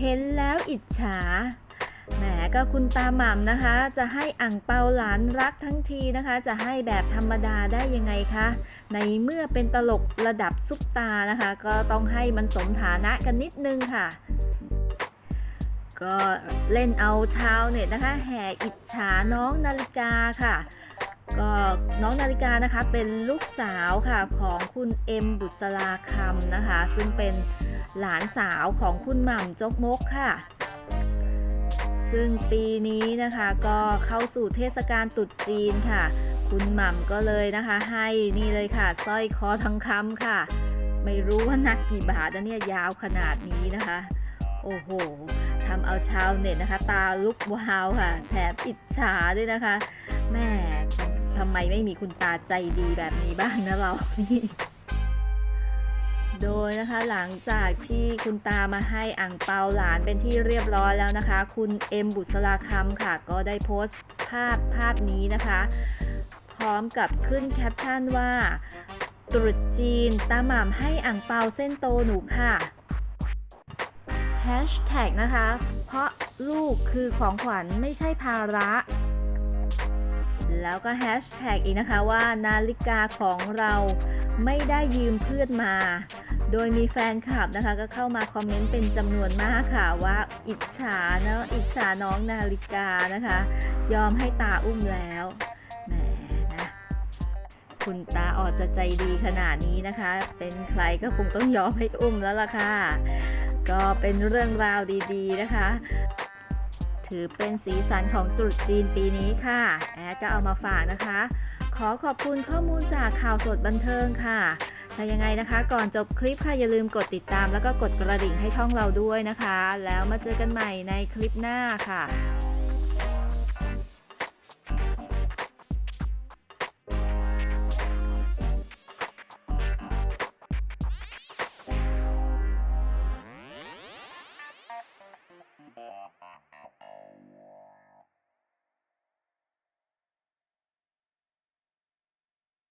เห็นแล้วอิจฉา แหมก็คุณตาหม่ำนะคะ จะให้อ่างเปาหลานรักทั้งทีนะคะ จะให้แบบธรรมดาได้ยังไงคะ ในเมื่อเป็นตลกระดับซุปตานะคะ ก็ต้องให้มันสมฐานะกันนิดนึงค่ะก็เล่นเอาชาวเน็ตนะคะ แห่อิจฉาน้องนาฬิกาค่ะ ก็น้องนาฬิกานะคะเป็นลูกสาวค่ะของคุณเอ็มบุษราคำนะคะ ซึ่งเป็นหลานสาวของคุณหม่ำจกมกค่ะ ซึ่งปีนี้นะคะก็เข้าสู่เทศกาลตรุษจีนค่ะ คุณหม่ำก็เลยนะคะ ให้นี่เลยค่ะสร้อยคอทองคำค่ะ ไม่รู้ว่าหนักกี่บาทนะเนี่ยยาวขนาดนี้นะคะ โอ้โหทำเอาชาวเน็ตนะคะ ตาลุกวาวค่ะ แถมอิจฉาด้วยนะคะแม่ ทำไมไม่มีคุณตาใจดีแบบนี้บ้างนะเรานี่โดยนะคะหลังจากที่คุณตามาให้อ่างเปาหลานเป็นที่เรียบร้อยแล้วนะคะ คุณเอ็มบุษราคำค่ะ ก็ได้โพสต์ภาพภาพนี้นะคะ พร้อมกับขึ้นแคปชั่นว่า ตรุษจีนตาหม่ำให้อ่างเปาเส้นโตหนูค่ะแฮชแท็กนะคะ เพราะลูกคือของขวัญไม่ใช่ภาระ แล้วก็แฮชแท็กอีกนะคะว่านาฬิกาของเราไม่ได้ยืมเพื่อนมา โดยมีแฟนคลับนะคะ ก็เข้ามาคอมเมนต์เป็นจำนวนมากค่ะว่าอิจฉาเนอะอิจฉาน้องนาฬิกานะคะ ยอมให้ตาอุ้มแล้วแหมนะคุณตาออดจะใจดีขนาดนี้นะคะ เป็นใครก็คงต้องยอมให้อุ้มแล้วล่ะค่ะ ก็เป็นเรื่องราวดีๆนะคะ ถือเป็นสีสันของตรุษจีนปีนี้ค่ะ แอดก็เอามาฝากนะคะ ขอขอบคุณข้อมูลจากข่าวสดบันเทิงค่ะถ้ายังไงนะคะ ก่อนจบคลิปค่ะ อย่าลืมกดติดตามแล้วก็กดกระดิ่งให้ช่องเราด้วยนะคะ แล้วมาเจอกันใหม่ในคลิปหน้าค่ะ